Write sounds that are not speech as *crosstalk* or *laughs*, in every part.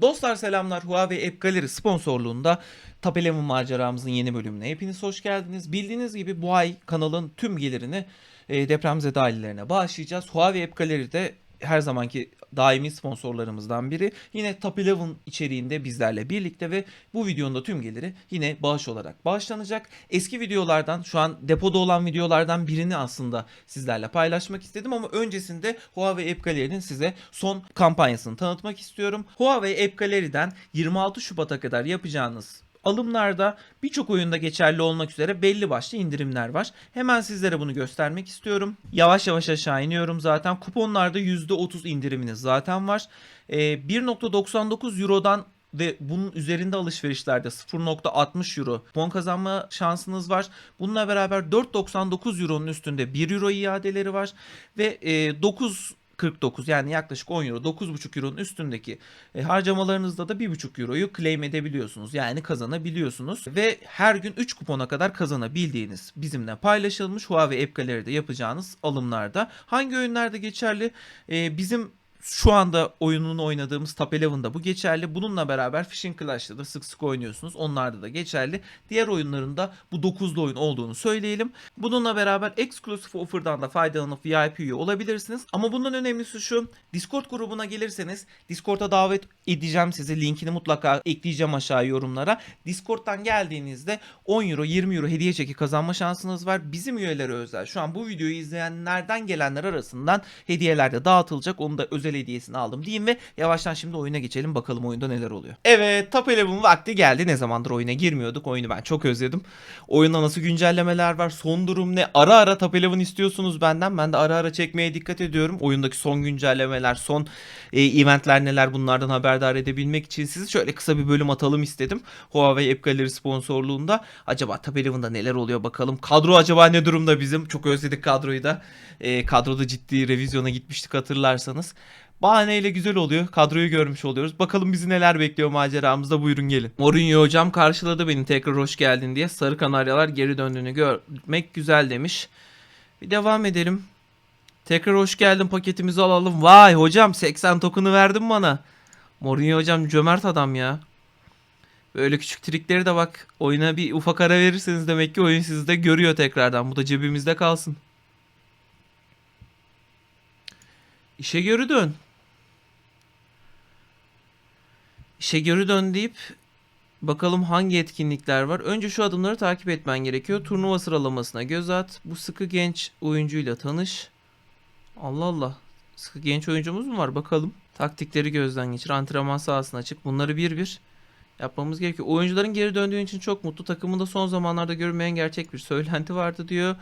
Dostlar selamlar. Huawei App Gallery sponsorluğunda 11 maceramızın yeni bölümüne hepiniz hoş geldiniz. Bildiğiniz gibi bu ay kanalın tüm gelirini e, depremzede ailelerine bağışlayacağız. Huawei App Gallery'de her zamanki daimi sponsorlarımızdan biri. Yine Top 11 içeriğinde bizlerle birlikte ve bu videonun da tüm geliri yine bağış olarak bağışlanacak. Eski videolardan şu an depoda olan videolardan birini aslında sizlerle paylaşmak istedim ama öncesinde Huawei App Gallery'nin size son kampanyasını tanıtmak istiyorum. Huawei App Gallery'den 26 Şubat'a kadar yapacağınız alımlarda birçok oyunda geçerli olmak üzere belli başlı indirimler var. Hemen sizlere bunu göstermek istiyorum. Yavaş yavaş aşağı iniyorum zaten. Kuponlarda %30 indiriminiz zaten var. Ee, 1.99 Euro'dan ve bunun üzerinde alışverişlerde 0.60 euro kupon kazanma şansınız var. Bununla beraber 4.99 euronun üstünde 1 euro iadeleri var ve e, 9 49 yani yaklaşık 10 euro 9,5 euronun üstündeki e, harcamalarınızda da 1,5 euroyu claim edebiliyorsunuz. Yani kazanabiliyorsunuz ve her gün 3 kupona kadar kazanabildiğiniz bizimle paylaşılmış Huawei App Gallery'de yapacağınız alımlarda. Hangi oyunlarda geçerli? E, bizim şu anda oyununu oynadığımız Top 11'da bu geçerli. Bununla beraber Fishing Clash'ta da sık sık oynuyorsunuz. Onlarda da geçerli. Diğer oyunlarında bu 9'lu oyun olduğunu söyleyelim. Bununla beraber Exclusive Offer'dan da faydalanıp VIP üye olabilirsiniz. Ama bundan önemlisi şu. Discord grubuna gelirseniz Discord'a davet edeceğim sizi. Linkini mutlaka ekleyeceğim aşağı yorumlara. Discord'dan geldiğinizde 10 euro 20 euro hediye çeki kazanma şansınız var. Bizim üyelere özel. Şu an bu videoyu izleyenlerden gelenler arasından hediyeler de dağıtılacak. Onu da özel hediyesini aldım diyeyim ve yavaştan şimdi oyuna geçelim bakalım oyunda neler oluyor. Evet Top 11 vakti geldi. Ne zamandır oyuna girmiyorduk. Oyunu ben çok özledim. Oyunda nasıl güncellemeler var? Son durum ne? Ara ara Top 11 istiyorsunuz benden. Ben de ara ara çekmeye dikkat ediyorum. Oyundaki son güncellemeler, son e, eventler neler bunlardan haberdar edebilmek için sizi şöyle kısa bir bölüm atalım istedim. Huawei App Gallery sponsorluğunda. Acaba Top 11'da neler oluyor bakalım. Kadro acaba ne durumda bizim? Çok özledik kadroyu da. E, kadroda ciddi revizyona gitmiştik hatırlarsanız. Bahaneyle güzel oluyor. Kadroyu görmüş oluyoruz. Bakalım bizi neler bekliyor maceramızda. Buyurun gelin. Mourinho hocam karşıladı beni tekrar hoş geldin diye. Sarı Kanaryalar geri döndüğünü görmek güzel demiş. Bir devam edelim. Tekrar hoş geldin paketimizi alalım. Vay hocam 80 token'ı verdin bana. Mourinho hocam cömert adam ya. Böyle küçük trikleri de bak oyuna bir ufak ara verirseniz demek ki oyun sizi de görüyor tekrardan. Bu da cebimizde kalsın. İşe geri dön. İşe geri dön deyip bakalım hangi etkinlikler var. Önce şu adımları takip etmen gerekiyor. Turnuva sıralamasına göz at. Bu sıkı genç oyuncuyla tanış. Allah Allah. Sıkı genç oyuncumuz mu var? Bakalım. Taktikleri gözden geçir. Antrenman sahasına çık. Bunları bir bir yapmamız gerekiyor. Oyuncuların geri döndüğü için çok mutlu. Takımında son zamanlarda görünmeyen gerçek bir söylenti vardı diyor.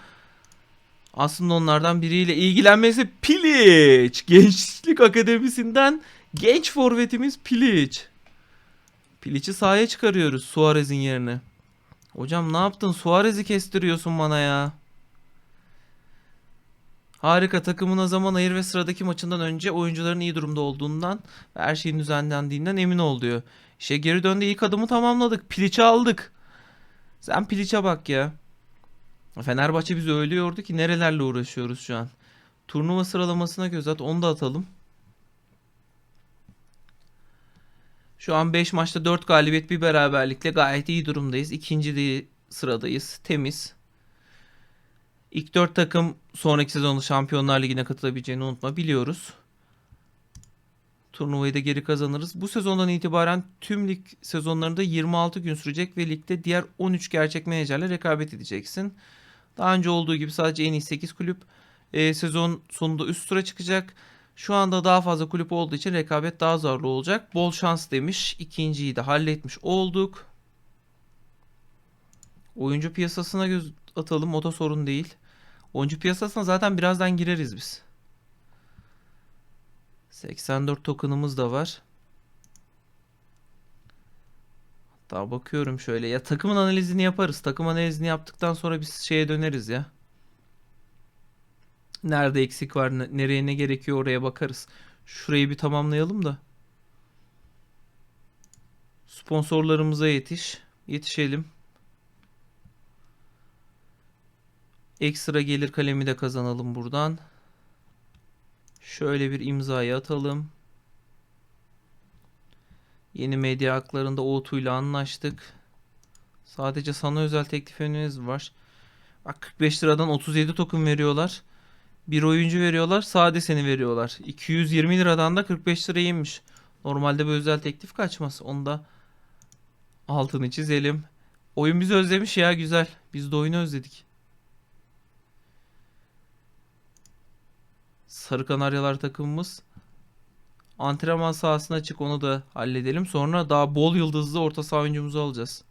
Aslında onlardan biriyle ilgilenmesi Pilic. Gençlik Akademisi'nden genç forvetimiz Pilic. Pilic'i sahaya çıkarıyoruz Suarez'in yerine. Hocam ne yaptın? Suarez'i kestiriyorsun bana ya. Harika takımına zaman ayır ve sıradaki maçından önce oyuncuların iyi durumda olduğundan ve her şeyin düzenlendiğinden emin ol diyor. İşe geri döndü ilk adımı tamamladık. Pilic'i aldık. Sen Pilic'e bak ya. Fenerbahçe bizi öyle yordu ki nerelerle uğraşıyoruz şu an. Turnuva sıralamasına göz at onu da atalım. Şu an 5 maçta 4 galibiyet bir beraberlikle gayet iyi durumdayız. İkinci sıradayız. Temiz. İlk 4 takım sonraki sezonda Şampiyonlar Ligi'ne katılabileceğini unutma biliyoruz. Turnuvayı da geri kazanırız. Bu sezondan itibaren tüm lig sezonlarında 26 gün sürecek ve ligde diğer 13 gerçek menajerle rekabet edeceksin. Daha önce olduğu gibi sadece en iyi 8 kulüp e, sezon sonunda üst tura çıkacak. Şu anda daha fazla kulüp olduğu için rekabet daha zorlu olacak. Bol şans demiş. İkinciyi de halletmiş olduk. Oyuncu piyasasına göz atalım. O da sorun değil. Oyuncu piyasasına zaten birazdan gireriz biz. 84 token'ımız da var. Hatta bakıyorum şöyle. Ya takımın analizini yaparız. Takım analizini yaptıktan sonra biz şeye döneriz ya. Nerede eksik var, ne- nereye ne gerekiyor oraya bakarız. Şurayı bir tamamlayalım da. Sponsorlarımıza yetiş. Yetişelim. Ekstra gelir kalemi de kazanalım buradan. Şöyle bir imzayı atalım. Yeni medya haklarında O2 ile anlaştık. Sadece sana özel teklifimiz var. Bak 45 liradan 37 token veriyorlar. Bir oyuncu veriyorlar. Sade seni veriyorlar. 220 liradan da 45 lira inmiş. Normalde bu özel teklif kaçmaz. Onu da altını çizelim. Oyun bizi özlemiş ya güzel. Biz de oyunu özledik. Sarı Kanaryalar takımımız antrenman sahasına çık onu da halledelim. Sonra daha bol yıldızlı orta saha oyuncumuzu alacağız.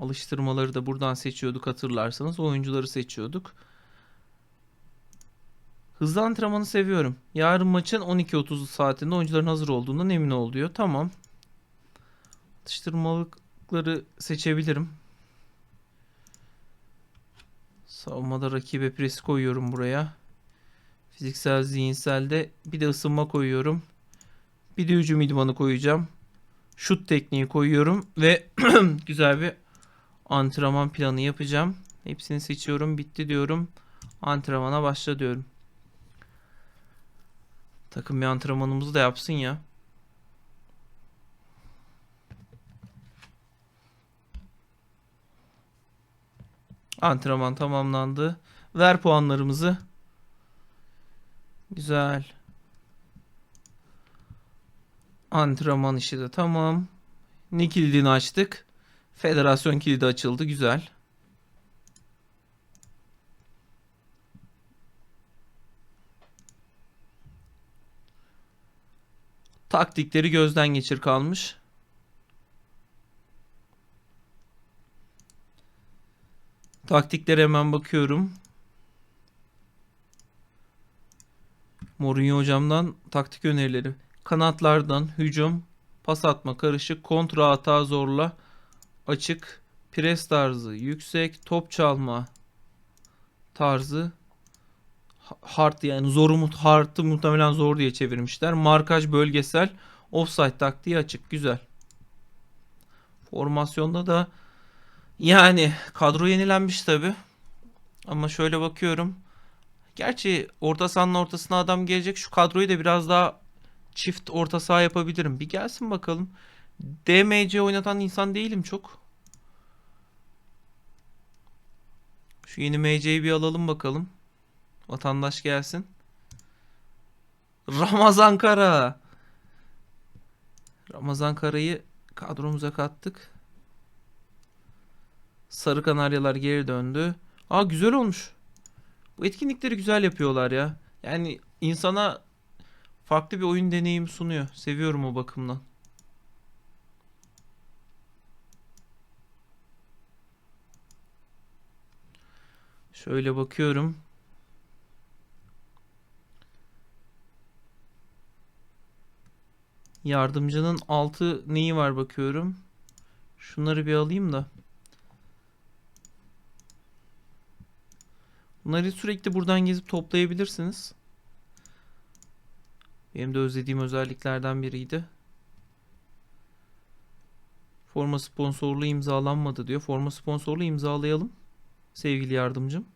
Alıştırmaları da buradan seçiyorduk hatırlarsanız. Oyuncuları seçiyorduk. Hızlı antrenmanı seviyorum. Yarın maçın 12.30 saatinde oyuncuların hazır olduğundan emin ol diyor. Tamam. Atıştırmalıkları seçebilirim. Savunmada rakibe pres koyuyorum buraya. Fiziksel, zihinselde bir de ısınma koyuyorum. Bir de hücum idmanı koyacağım. Şut tekniği koyuyorum ve *clears throat* güzel bir antrenman planı yapacağım. Hepsini seçiyorum. Bitti diyorum. Antrenmana başla diyorum. Takım bir antrenmanımızı da yapsın ya. Antrenman tamamlandı. Ver puanlarımızı. Güzel. Antrenman işi de tamam. Ne kilidini açtık? Federasyon kilidi açıldı. Güzel. Taktikleri gözden geçir kalmış. Taktiklere hemen bakıyorum. Mourinho hocamdan taktik önerileri. Kanatlardan hücum, pas atma karışık, kontra hata zorla, açık, pres tarzı yüksek, top çalma tarzı ha- hard yani zoru mu hard'ı muhtemelen zor diye çevirmişler. Markaj bölgesel, offside taktiği açık. Güzel. Formasyonda da yani kadro yenilenmiş tabi. Ama şöyle bakıyorum. Gerçi orta sahanın ortasına adam gelecek. Şu kadroyu da biraz daha çift orta saha yapabilirim. Bir gelsin bakalım. DMC oynatan insan değilim çok. Şu yeni MC'yi bir alalım bakalım. Vatandaş gelsin. Ramazan Kara. Ramazan Kara'yı kadromuza kattık. Sarı Kanaryalar geri döndü. Aa güzel olmuş. Bu etkinlikleri güzel yapıyorlar ya. Yani insana farklı bir oyun deneyimi sunuyor. Seviyorum o bakımdan. Şöyle bakıyorum. Yardımcının altı neyi var bakıyorum. Şunları bir alayım da. Bunları sürekli buradan gezip toplayabilirsiniz. Benim de özlediğim özelliklerden biriydi. Forma sponsorluğu imzalanmadı diyor. Forma sponsorluğu imzalayalım. Sevgili yardımcım.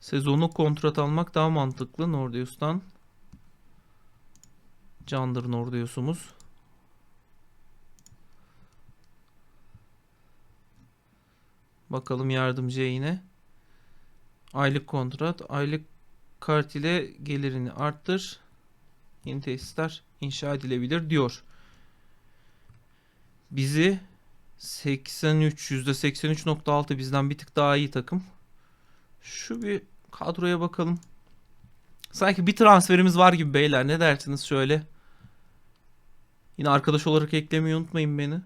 Sezonu kontrat almak daha mantıklı Nordeus'tan. Candır Nordeus'umuz. Bakalım yardımcıya yine. Aylık kontrat. Aylık kart ile gelirini arttır. Yeni tesisler inşa edilebilir diyor. Bizi 83 %83.6 bizden bir tık daha iyi takım. Şu bir kadroya bakalım. Sanki bir transferimiz var gibi beyler. Ne dersiniz şöyle? Yine arkadaş olarak eklemeyi unutmayın beni.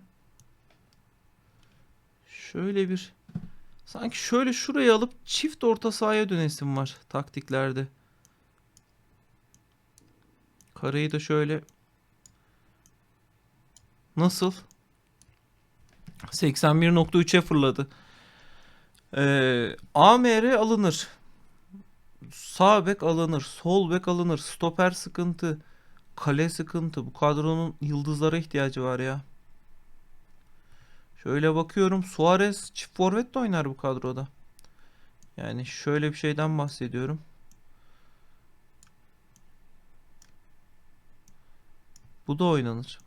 Şöyle bir sanki şöyle şuraya alıp çift orta sahaya dönesim var taktiklerde. Kareyi de şöyle Nasıl? 81.3'e fırladı. Ee, AMR alınır. Sağ bek alınır. Sol bek alınır. Stoper sıkıntı. Kale sıkıntı. Bu kadronun yıldızlara ihtiyacı var ya. Şöyle bakıyorum. Suarez çift forvet de oynar bu kadroda. Yani şöyle bir şeyden bahsediyorum. Bu da oynanır.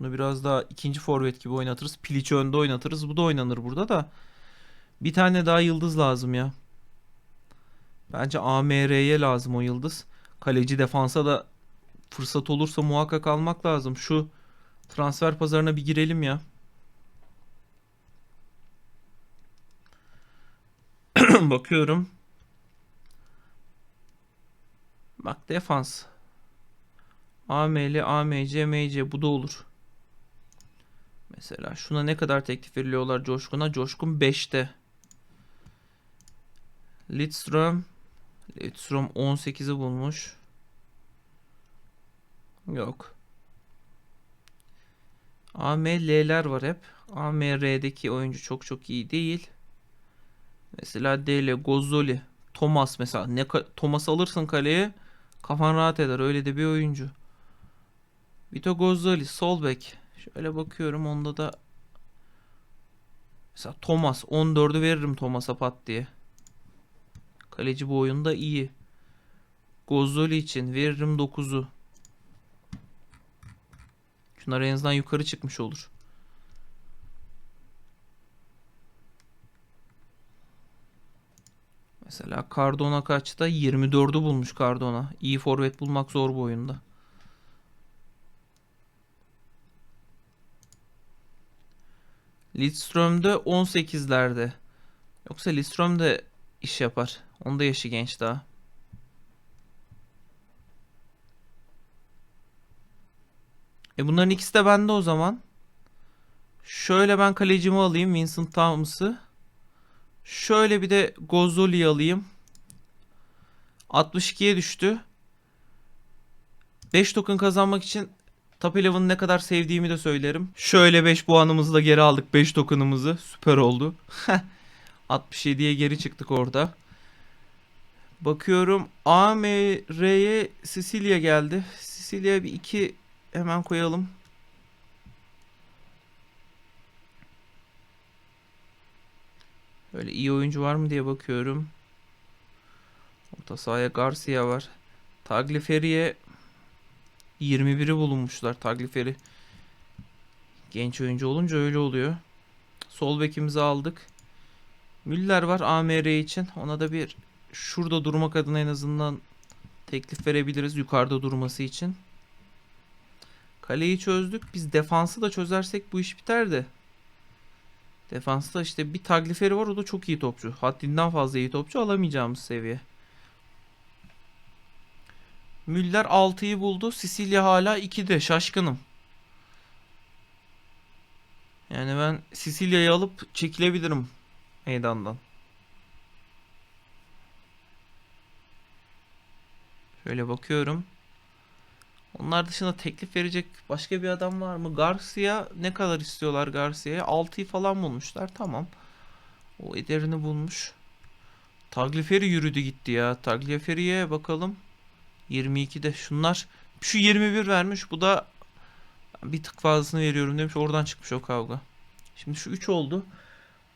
Bunu biraz daha ikinci forvet gibi oynatırız. Piliç'i önde oynatırız. Bu da oynanır burada da. Bir tane daha yıldız lazım ya. Bence AMR'ye lazım o yıldız. Kaleci defansa da fırsat olursa muhakkak almak lazım. Şu transfer pazarına bir girelim ya. *clears throat* Bakıyorum. Bak defans. AML, AMC, MC bu da olur. Mesela şuna ne kadar teklif veriliyorlar Coşkun'a? Coşkun 5'te. Lidström Lidström 18'i bulmuş. Yok. AML'ler var hep. AMR'deki oyuncu çok çok iyi değil. Mesela Dele, Gozzoli, Thomas mesela. Ne Thomas alırsın kaleye kafan rahat eder. Öyle de bir oyuncu. Vito Gozzoli, sol bek. Şöyle bakıyorum onda da mesela Thomas 14'ü veririm Thomas'a pat diye. Kaleci bu oyunda iyi. Gozzoli için veririm 9'u. Şunlar en azından yukarı çıkmış olur. Mesela Cardona kaçta? 24'ü bulmuş Cardona. İyi forvet bulmak zor bu oyunda. Lidström'de 18'lerde. Yoksa Lidström de iş yapar. Onda yaşı genç daha. E bunların ikisi de bende o zaman. Şöyle ben kalecimi alayım Vincent Thomas'ı. Şöyle bir de Gozzoli'yi alayım. 62'ye düştü. 5 token kazanmak için Top 11'ı ne kadar sevdiğimi de söylerim. Şöyle 5 puanımızı da geri aldık 5 tokenımızı. Süper oldu. *laughs* 67'ye geri çıktık orada. Bakıyorum AMR'ye Sicilya geldi. Sicilya'ya bir 2 hemen koyalım. Böyle iyi oyuncu var mı diye bakıyorum. Orta sahaya Garcia var. Tagliafieri'ye 21'i bulunmuşlar. Tagliafieri genç oyuncu olunca öyle oluyor. Sol bekimizi aldık. Müller var AMR için. Ona da bir şurada durmak adına en azından teklif verebiliriz yukarıda durması için. Kaleyi çözdük. Biz defansı da çözersek bu iş biter de. Defansta işte bir Tagliafieri var o da çok iyi topçu. Haddinden fazla iyi topçu alamayacağımız seviye. Müller 6'yı buldu. Sicilya hala 2'de. Şaşkınım. Yani ben Sicilya'yı alıp çekilebilirim meydandan. Şöyle bakıyorum. Onlar dışında teklif verecek başka bir adam var mı? Garcia ne kadar istiyorlar Garcia'ya? 6'yı falan bulmuşlar. Tamam. O ederini bulmuş. Tagliafieri yürüdü gitti ya. Tagliafieri'ye bakalım. 22'de şunlar. Şu 21 vermiş. Bu da bir tık fazlasını veriyorum demiş. Oradan çıkmış o kavga. Şimdi şu 3 oldu.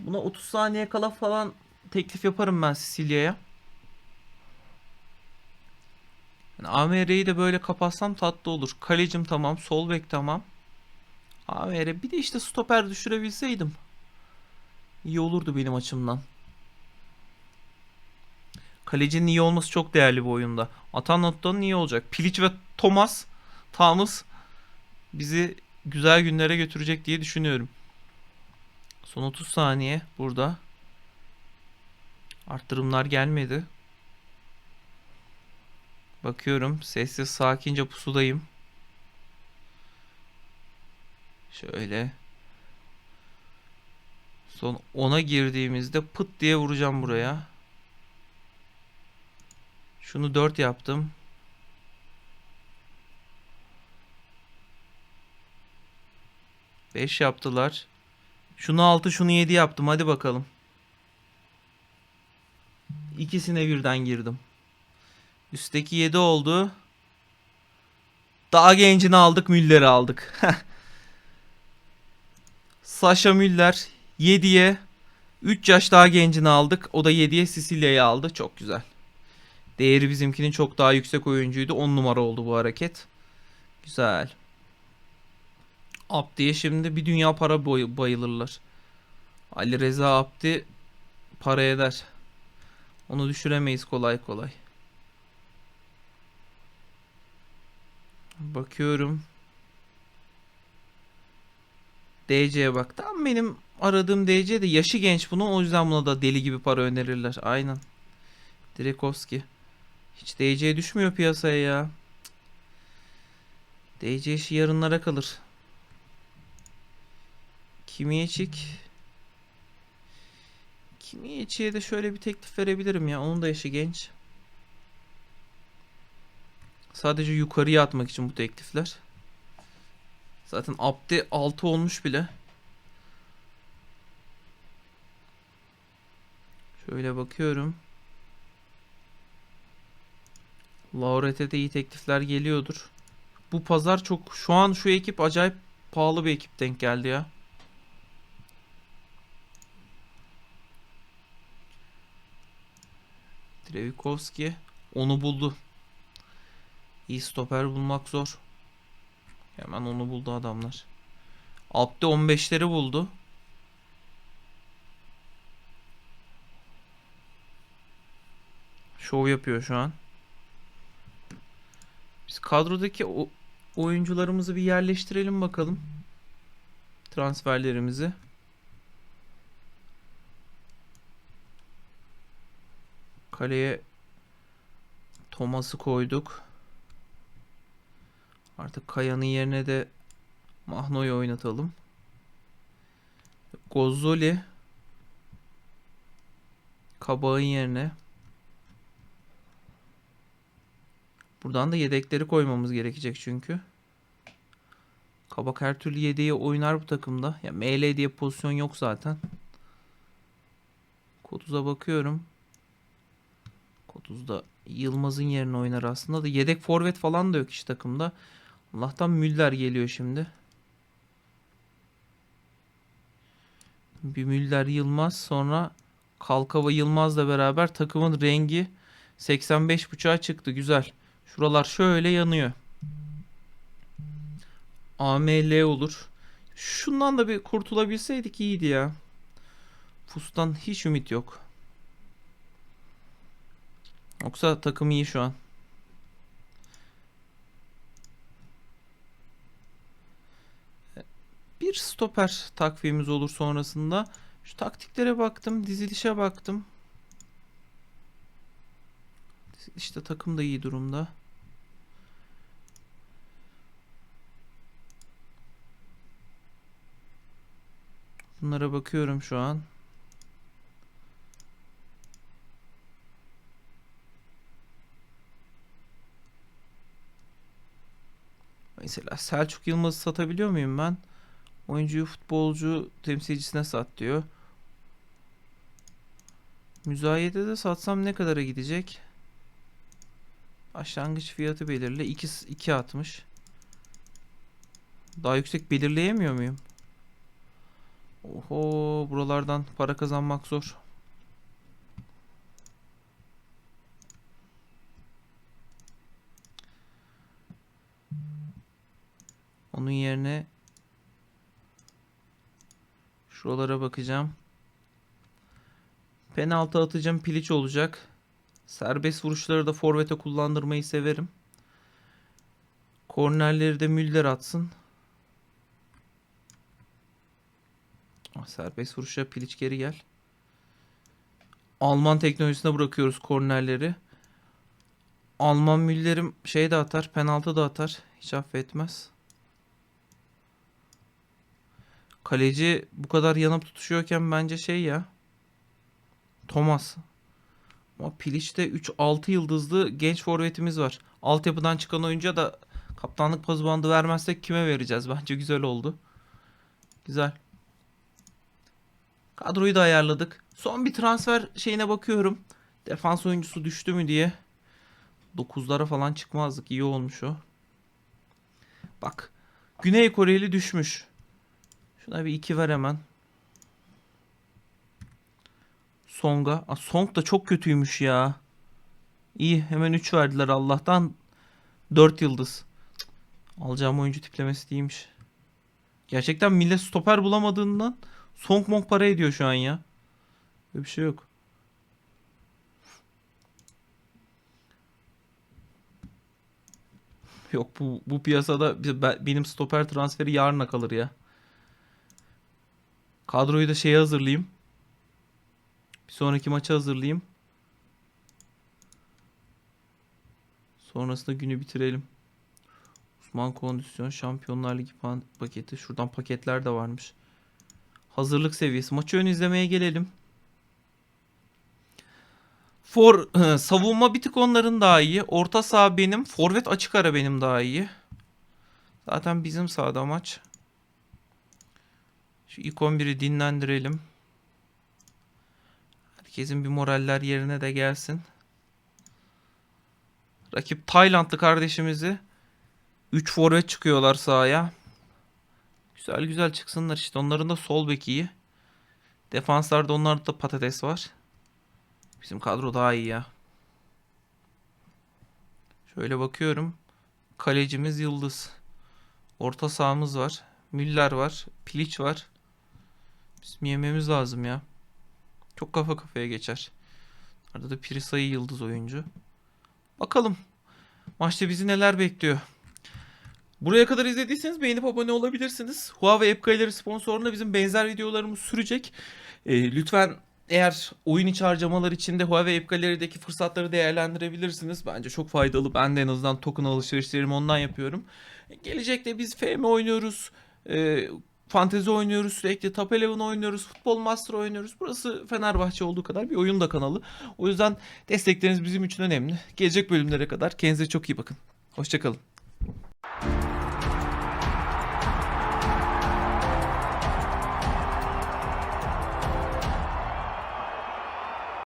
Buna 30 saniye kala falan teklif yaparım ben Sicilya'ya. Yani AMR'yi de böyle kapatsam tatlı olur. Kalecim tamam. Sol bek tamam. AMR bir de işte stoper düşürebilseydim. İyi olurdu benim açımdan. Kalecinin iyi olması çok değerli bu oyunda. Atanot'tan iyi olacak. Pilic ve Thomas, Thomas bizi güzel günlere götürecek diye düşünüyorum. Son 30 saniye burada. Arttırımlar gelmedi. Bakıyorum sessiz sakince pusudayım. Şöyle. Son 10'a girdiğimizde pıt diye vuracağım buraya. Şunu 4 yaptım. Beş yaptılar. Şunu 6 şunu 7 yaptım. Hadi bakalım. İkisine birden girdim. Üstteki 7 oldu. Daha gencini aldık. Müller'i aldık. *laughs* Sasha Müller 7'ye 3 yaş daha gencini aldık. O da 7'ye Sicilya'yı aldı. Çok güzel. Değeri bizimkinin çok daha yüksek oyuncuydu. 10 numara oldu bu hareket. Güzel. Abdi'ye şimdi bir dünya para bayılırlar. Ali Reza Abdi para eder. Onu düşüremeyiz kolay kolay. Bakıyorum. DC'ye bak. Tam benim aradığım DC de yaşı genç bunun. O yüzden buna da deli gibi para önerirler. Aynen. Direkovski. Hiç DC düşmüyor piyasaya ya. DC işi yarınlara kalır. Kimiyecik. Kimiyeci'ye de şöyle bir teklif verebilirim ya. Onun da yaşı genç. Sadece yukarıya atmak için bu teklifler. Zaten Abdi 6 olmuş bile. Şöyle bakıyorum. Lauret'e de iyi teklifler geliyordur. Bu pazar çok şu an şu ekip acayip pahalı bir ekip denk geldi ya. Trevikovski onu buldu. İyi stoper bulmak zor. Hemen onu buldu adamlar. Abdi 15'leri buldu. Şov yapıyor şu an. Biz kadrodaki o oyuncularımızı bir yerleştirelim bakalım. Transferlerimizi. Kaleye Thomas'ı koyduk. Artık Kaya'nın yerine de Mahno'yu oynatalım. Gozzoli Kabağın yerine Buradan da yedekleri koymamız gerekecek çünkü. Kabak her türlü yedeği oynar bu takımda. Ya ML diye pozisyon yok zaten. Kotuz'a bakıyorum. Kotuz da Yılmaz'ın yerine oynar aslında da yedek forvet falan da yok iş takımda. Allah'tan Müller geliyor şimdi. Bir Müller Yılmaz sonra Kalkava Yılmaz'la beraber takımın rengi 85.5'a çıktı. Güzel. Şuralar şöyle yanıyor. AML olur. Şundan da bir kurtulabilseydik iyiydi ya. Fus'tan hiç ümit yok. Yoksa takım iyi şu an. Bir stoper takviyemiz olur sonrasında. Şu taktiklere baktım, dizilişe baktım. İşte takım da iyi durumda. Bunlara bakıyorum şu an. Mesela Selçuk Yılmaz'ı satabiliyor muyum ben? Oyuncuyu futbolcu temsilcisine sat diyor. Müzayedede satsam ne kadara gidecek? Başlangıç fiyatı belirle. 2 2.60. Daha yüksek belirleyemiyor muyum? Oho buralardan para kazanmak zor. Onun yerine şuralara bakacağım. Penaltı atacağım piliç olacak. Serbest vuruşları da forvete kullandırmayı severim. Kornerleri de Müller atsın. Ah, Serbest vuruşa piliç geri gel. Alman teknolojisine bırakıyoruz kornerleri. Alman Müller'im şey de atar, penaltı da atar. Hiç affetmez. Kaleci bu kadar yanıp tutuşuyorken bence şey ya. Thomas. Ama Piliç'te 3-6 yıldızlı genç forvetimiz var. Altyapıdan çıkan oyuncuya da kaptanlık bandı vermezsek kime vereceğiz? Bence güzel oldu. Güzel. Kadroyu da ayarladık. Son bir transfer şeyine bakıyorum. Defans oyuncusu düştü mü diye. 9'lara falan çıkmazdık. İyi olmuş o. Bak. Güney Koreli düşmüş. Şuna bir 2 ver hemen. Song'a. Aa, Song da çok kötüymüş ya. İyi hemen 3 verdiler Allah'tan 4 yıldız. Cık, Alacağım oyuncu tiplemesi değilmiş. Gerçekten millet stoper bulamadığından Song Mong para ediyor şu an ya. Böyle bir şey yok. Yok bu bu piyasada benim stoper transferi yarına kalır ya. Kadroyu da şeye hazırlayayım. Bir sonraki maça hazırlayayım. Sonrasında günü bitirelim. Uzman kondisyon, Şampiyonlar Ligi paketi. Şuradan paketler de varmış. Hazırlık seviyesi. Maçı ön izlemeye gelelim. For *clears throat* savunma bir tık onların daha iyi. Orta saha benim. Forvet açık ara benim daha iyi. Zaten bizim sahada maç. Şu ilk 11'i dinlendirelim. Herkesin bir moraller yerine de gelsin. Rakip Taylandlı kardeşimizi 3 forvet çıkıyorlar sahaya. Güzel güzel çıksınlar işte. Onların da sol bek iyi. Defanslarda onlarda da patates var. Bizim kadro daha iyi ya. Şöyle bakıyorum. Kalecimiz Yıldız. Orta sahamız var. Müller var. Piliç var. Bizim yememiz lazım ya. Çok kafa kafaya geçer. Arada da Pirisa'yı Yıldız oyuncu. Bakalım. Maçta bizi neler bekliyor. Buraya kadar izlediyseniz beğenip abone olabilirsiniz. Huawei App sponsorluğunda bizim benzer videolarımız sürecek. Ee, lütfen eğer oyun içi harcamalar içinde Huawei App Gallery'deki fırsatları değerlendirebilirsiniz. Bence çok faydalı. Ben de en azından token alışverişlerimi ondan yapıyorum. E, Gelecekte biz FM oynuyoruz. E, fantezi oynuyoruz sürekli. Top Eleven oynuyoruz. Futbol Master oynuyoruz. Burası Fenerbahçe olduğu kadar bir oyun da kanalı. O yüzden destekleriniz bizim için önemli. Gelecek bölümlere kadar kendinize çok iyi bakın. Hoşçakalın.